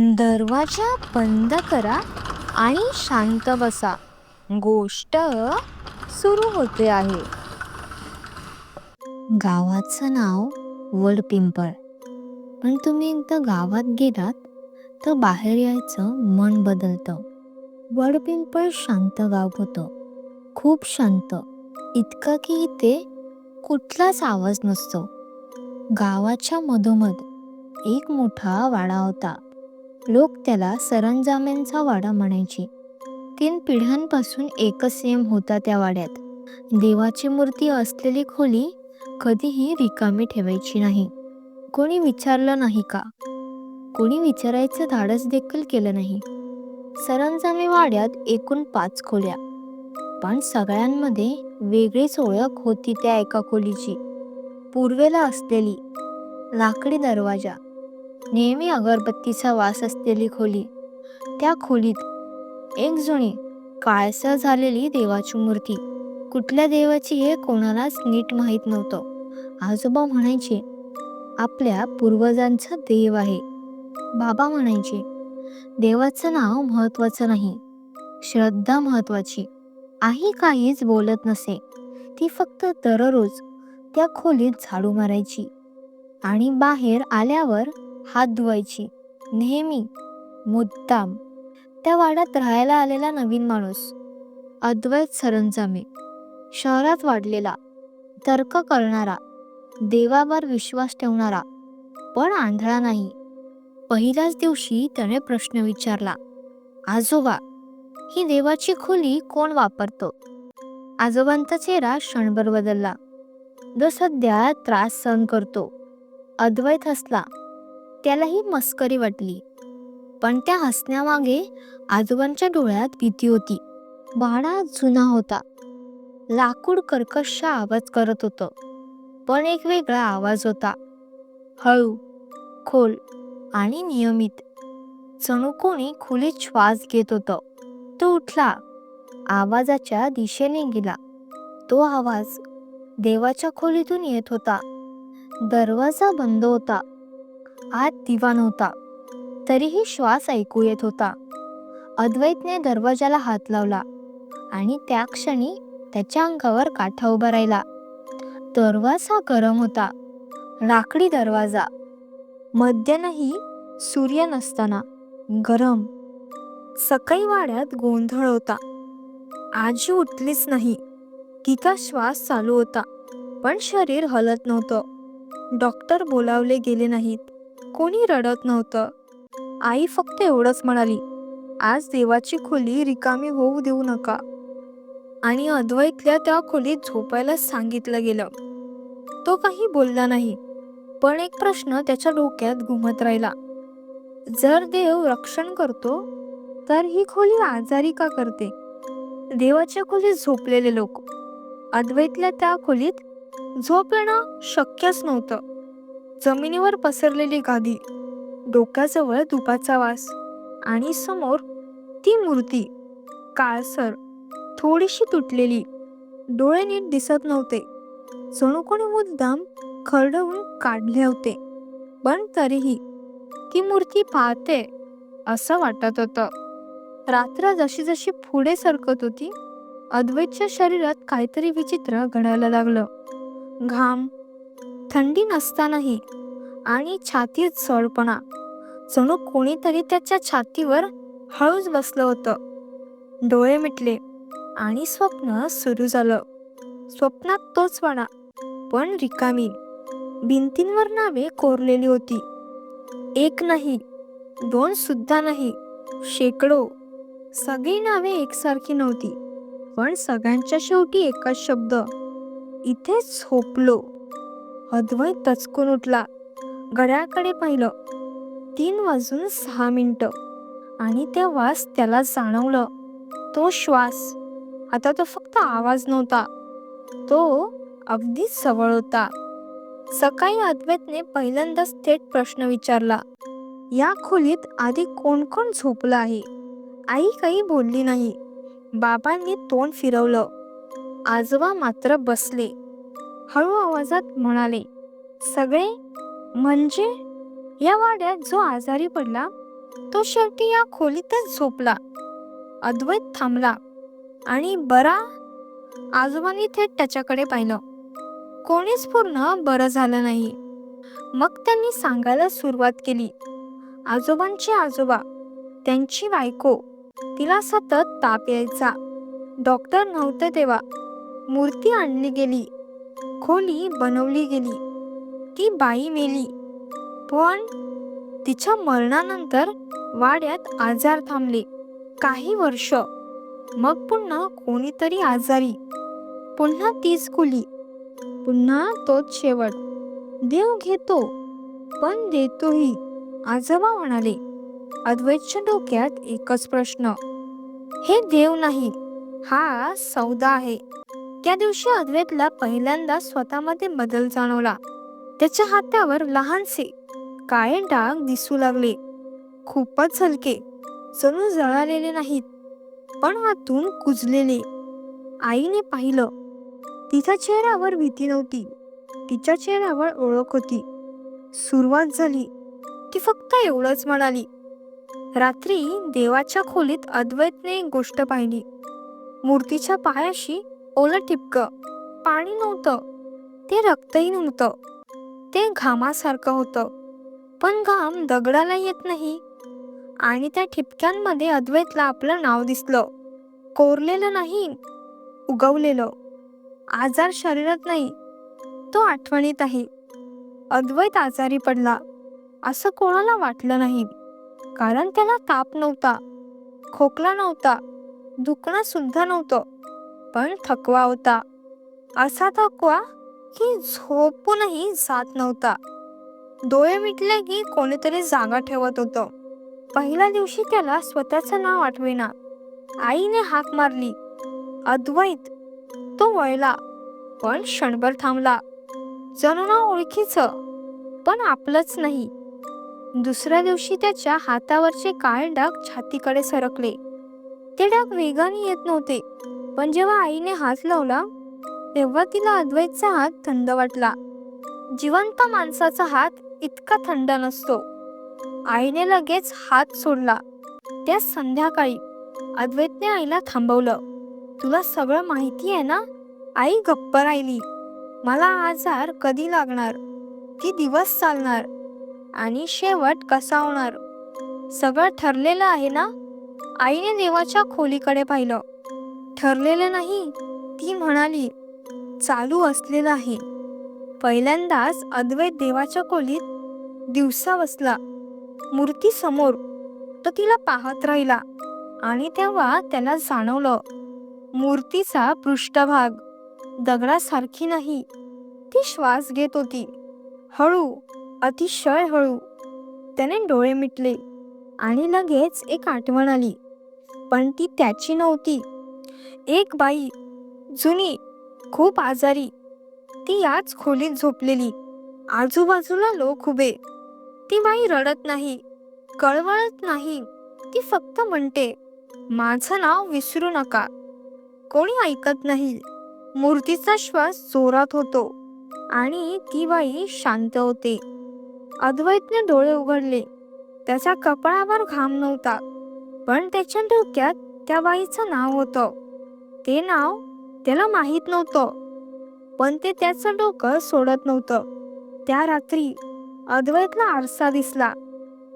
दरवाजा बंद करा आणि शांत बसा. गोष्ट सुरू होते आहे. गावाचं नाव वडपिंपळ. पण तुम्ही एकदा गावात गेलात तर बाहेर यायचं मन बदलतं. वडपिंपळ शांत गाव होतं खूप शांत. इतकं की इथे कुठलाच आवाज नसतो. गावाच्या मधोमध एक मोठा वाडा होता. लोक त्याला सरंजाम्यांचा वाडा म्हणायचे. तीन पिढ्यांपासून एकच नियम होता त्या वाड्यात. देवाची मूर्ती असलेली खोली कधीही रिकामी ठेवायची नाही. कोणी विचारलं नाही का? कोणी विचारायचं धाडस देखील केलं नाही. सरंजामे वाड्यात एकूण पाच खोल्या. पण सगळ्यांमध्ये वेगळीच ओळख होती त्या एका खोलीची. पूर्वेला असलेली लाकडी दरवाजा. नेहमी अगरबत्तीचा वास असलेली खोली. त्या खोलीत एक जुनी काळसर झालेली देवाची मूर्ती. कुठल्या देवाची हे कोणालाच नीट माहीत नव्हतं. आजोबा म्हणायचे आपल्या पूर्वजांचा देव आहे. बाबा म्हणायचे देवाचं नाव महत्वाचं नाही श्रद्धा महत्वाची आई काहीच बोलत नसे. ती फक्त दररोज त्या खोलीत झाडू मारायची आणि बाहेर आल्यावर हात धुवायची. नेहमी मुद्दाम. त्या वाड्यात राहायला आलेला नवीन माणूस. अद्वैत सरंजामे. शहरात वाढलेला. तर्क करणारा. देवावर विश्वास ठेवणारा. पण आंधळा नाही. पहिल्याच दिवशी त्याने प्रश्न विचारला. आजोबा ही देवाची खोली कोण वापरतो? आजोबांचा चेहरा क्षणभर बदलला. जो सध्या त्रास सहन करतो. अद्वैत हसला. त्यालाही मस्करी वाटली. पण त्या हसण्यामागे आजोबांच्या डोळ्यात भीती होती. बाळा जुना होता. लाकूड कर्कशचा आवाज करत होतं. पण एक वेगळा आवाज होता. हळू खोल आणि नियमित. जणू कोणी खोलीत श्वास घेत होतं. तो उठला. आवाजाच्या दिशेने गेला. तो आवाज देवाच्या खोलीतून येत होता. दरवाजा बंद होता. आत दिवा नव्हता तरीही श्वास ऐकू येत होता. अद्वैतने दरवाजाला हात लावला आणि त्या क्षणी त्याच्या अंगावर काठा उभा राहिला. दरवाजा गरम होता. लाकडी दरवाजा. मध्यानही सूर्य नसताना गरम. सकाळी वाड्यात गोंधळ होता. आजी उठलीच नाही. तिचा श्वास चालू होता. पण शरीर हलत नव्हतं. डॉक्टर बोलावले गेले नाहीत. कोणी रडत नव्हतं. आई फक्त एवढंच म्हणाली आज देवाची खोली रिकामी होऊ देऊ नका. आणि अद्वैतल्या त्या खोलीत झोपायला सांगितलं गेलं. तो काही बोलला नाही पण एक प्रश्न त्याच्या डोक्यात घुमत राहिला. जर देव रक्षण करतो तर ही खोली आजारी का करते? देवाच्या खोलीत झोपलेले लोक अद्वैतल्या त्या खोलीत झोप येणं शक्यच नव्हतं. जमिनीवर पसरलेली गादी डोक्याजवळ धुपाचा वास आणि समोर ती मूर्ती. काळसर थोडीशी तुटलेली डोळे नीट दिसत नव्हते. जणू कोणी मुद्दाम खरडवून काढले होते. पण तरीही ती मूर्ती पाहते असं वाटत होतं. रात्र जशी जशी पुढे सरकत होती अद्वैतच्या शरीरात काहीतरी विचित्र घडायला लागलं. घाम थंडी नसतानाही आणि छातीत सळपणा जणू कोणीतरी त्याच्या छातीवर हळूच बसलं होतं. डोळे मिटले आणि स्वप्न सुरू झालं. स्वप्नात तोच वाडा पण रिकामी. भिंतींवर नावे कोरलेली होती. एक नाही दोन सुद्धा नाही शेकडो. सगळी नावे एकसारखी नव्हती पण सगळ्यांच्या शेवटी एकच शब्द. इथे झोपलो. अद्वैत दचकून उठला. घड्याकडे पाहिलं. तीन वाजून सहा मिनटं. आणि तेव्हाच त्याला जाणवलं. तो श्वास. आता तो फक्त आवाज नव्हता. तो अगदी जवळ होता. सकाळी अद्वैतने पहिल्यांदाच थेट प्रश्न विचारला. या खोलीत आधी कोण कोण झोपलं आहे? आई काही बोलली नाही. बाबांनी तोंड फिरवलं. आजोबा मात्र बसले. हळू आवाजात म्हणाले सगळे? म्हणजे? या वाड्यात जो आजारी पडला तो शेवटी या खोलीतच झोपला. अद्वैत थांबला आणि बरा आजोबांनी थेट त्याच्याकडे पाहिलं. कोणीच पूर्ण बरं झालं नाही. मग त्यांनी सांगायला सुरुवात केली. आजोबांचे आजोबा त्यांची बायको तिला सतत ताप यायचा. डॉक्टर नव्हते तेव्हा. मूर्ती आणली गेली. खोली बनवली गेली. ती बाई मेली. पण तिच्या मरणानंतर वाड्यात आजार थांबले. काही वर्ष. मग पुन्हा कोणीतरी आजारी. पुन्हा तीच कुली पुन्हा तोच शेवट. देव घेतो. पण देतोही. आजोबा म्हणाले अद्वैतच्या डोक्यात एकच प्रश्न. हे देव नाही. हा सौदा आहे. त्या दिवशी अद्वैतला पहिल्यांदा स्वतःमध्ये बदल जाणवला. त्याच्या हातावर लहानसे काळे डाग दिसू लागले. खूपच हलके. जणू जळालेले नाहीत पण आतून कुजलेले. आईने पाहिलं तिच्या चेहऱ्यावर भीती नव्हती. तिच्या चेहऱ्यावर ओळख होती. सुरुवात झाली. ती फक्त एवढंच म्हणाली. रात्री देवाच्या खोलीत अद्वैतने एक गोष्ट पाहिली. मूर्तीच्या पायाशी ओलं ठिपकं. पाणी नव्हतं. ते रक्तही नव्हतं. ते घामासारखं होतं. पण घाम दगडाला येत नाही. आणि त्या ठिपक्यांमध्ये अद्वैतला आपलं नाव दिसलं. कोरलेलं नाही उगवलेलं. आजार शरीरात नाही. तो आठवणीत आहे. अद्वैत आजारी पडला. असं कोणाला वाटलं नाही. कारण त्याला ताप नव्हता. खोकला नव्हता. दुखणं सुद्धा नव्हतं. पण थकवा होता. असा थकवा की झोपूनही जात नव्हता. डोळे मिटले की कोणीतरी जागा ठेवत होतं. पहिल्या दिवशी त्याला स्वतःचं नाव आठवेना. आईने हाक मारली. अद्वैत. तो वळला पण क्षणभर थांबला. जणू ना ओळखीचं पण आपलंच नाही. दुसऱ्या दिवशी त्याच्या हातावरचे काळे डाग छातीकडे सरकले. ते डाग वेगाने येत नव्हते. पण जेव्हा आईने हात लावला तेव्हा तिला अद्वैतचा हात थंड वाटला. जिवंत माणसाचा हात इतका थंड नसतो. आईने लगेच हात सोडला. त्या संध्याकाळी अद्वैतने आईला थांबवलं. तुला सगळं माहिती आहे ना? आई गप्प राहिली. मला आजार कधी लागणार? ती दिवस चालणार. आणि शेवट कसा होणार? सगळं ठरलेलं आहे ना? आईने देवाच्या खोलीकडे पाहिलं. ठरलेलं नाही. ती म्हणाली चालू असलेलं आहे. पहिल्यांदाच अद्वैत देवाच्या खोलीत दिवसा बसला. मूर्ती समोर तो तिला पाहत राहिला आणि तेव्हा त्याला जाणवलं मूर्तीचा पृष्ठभाग दगडासारखी नाही. ती श्वास घेत होती. हळू अतिशय हळू. त्याने डोळे मिटले आणि लगेच एक आठवण आली. पण ती त्याची नव्हती. एक बाई जुनी खूप आजारी. ती याच खोलीत झोपलेली. आजूबाजूला लोक उभे. ती बाई रडत नाही कळवळत नाही. ती फक्त म्हणते माझं नाव विसरू नका. कोणी ऐकत नाही. मूर्तीचा श्वास जोरात होतो आणि ती बाई शांत होते. अद्वैतने डोळे उघडले. त्याच्या कपाळावर घाम नव्हता पण त्याच्या डोक्यात त्या बाईचं नाव होतं. ते नाव त्याला माहीत नव्हतं. पण ते त्याचं डोकं सोडत नव्हतं. त्या रात्री अद्वैतला आरसा दिसला.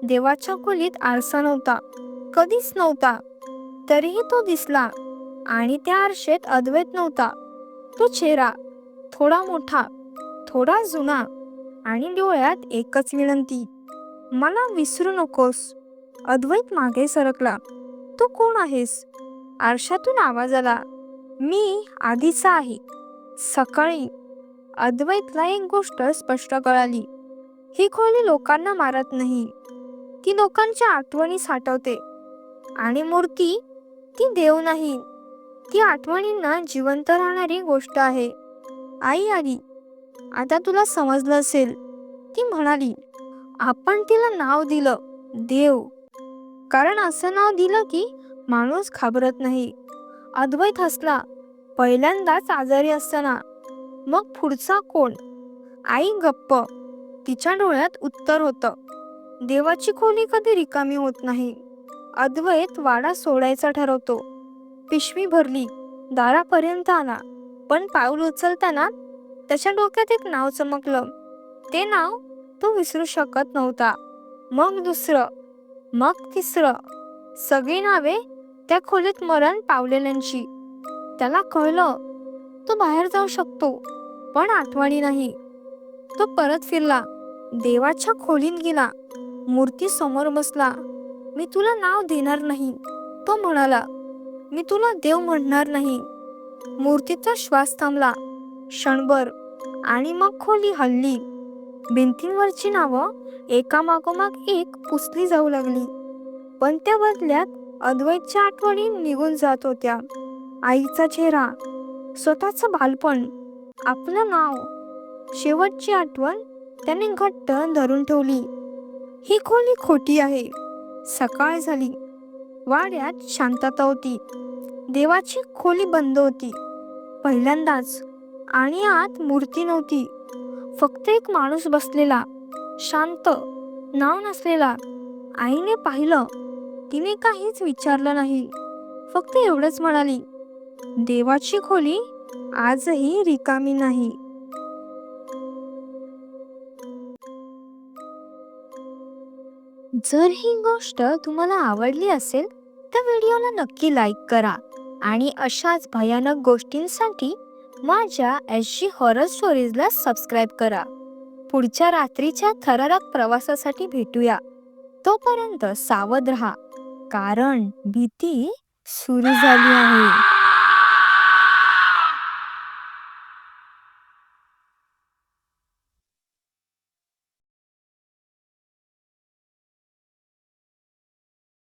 देवाच्या खोलीत आरसा नव्हता. कधीच नव्हता. तरीही तो दिसला. आणि त्या आरशेत अद्वैत नव्हता. तो चेहरा थोडा मोठा थोडा जुना आणि डोळ्यात एकच विनंती. मला विसरू नकोस. अद्वैत मागे सरकला. तू कोण आहेस? आरशातून आवाज आला. मी आधीचा आहे. सकाळी अद्वैतला एक गोष्ट स्पष्ट कळाली. ही खोली लोकांना मारत नाही. ती लोकांच्या आठवणी साठवते. आणि मूर्ती ती देव नाही. ती आठवणींना जिवंत राहणारी गोष्ट आहे. आई आली. आता तुला समजलं असेल. ती म्हणाली आपण तिला नाव दिलं देव. कारण असं नाव दिलं की माणूस घाबरत नाही. अद्वैत हसला. पहिल्यांदाच आजारी असताना. मग पुढचा कोण? आई गप्प. तिच्या डोळ्यात उत्तर होतं. देवाची खोली कधी रिकामी होत नाही. अद्वैत वाडा सोडायचा ठरवतो. पिशवी भरली. दारापर्यंत आला पण पाऊल उचलताना त्याच्या डोक्यात एक नाव चमकलं. ते नाव तो विसरू शकत नव्हता. मग दुसरं. मग तिसरं. सगळी नावे त्या खोलीत मरण पावलेल्यांची त्याला कळलं तो बाहेर जाऊ शकतो पण आठवणी नाही. तो परत फिरला देवाच्या खोलीत गेला मूर्ती समोर बसला. मी तुला नाव देणार नाही तो म्हणाला. मी तुला देव म्हणणार नाही. मूर्तीचा श्वास थांबला. क्षणभर आणि मग खोली हल्ली. भिंतींवरची नावं एकामागोमाग एक पुसली जाऊ लागली. पण त्या बदल्यात अद्वैतच्या आठवणी निघून जात होत्या. आईचा चेहरा स्वतःचं बालपण आपलं नाव शेवटची आठवण त्याने घट्ट धरून ठेवली. ही खोली खोटी आहे. सकाळ झाली. वाड्यात शांतता होती. देवाची खोली बंद होती. पहिल्यांदाच आणि आत मूर्ती नव्हती. फक्त एक माणूस बसलेला शांत नाव नसलेला. आईने पाहिलं तिने काहीच विचारलं नाही. फक्त एवढंच म्हणाली देवाची खोली आजही रिकामी नाही. जर ही गोष्ट तुम्हाला आवडली असेल तर व्हिडिओला नक्की लाईक करा आणि अशाच भयानक गोष्टींसाठी माझ्या एस जी हॉरर स्टोरीजला सबस्क्राईब करा. पुढच्या रात्रीच्या थरारक प्रवासासाठी भेटूया. तोपर्यंत सावध राहा. कारण भीती सुरू झाली आहे.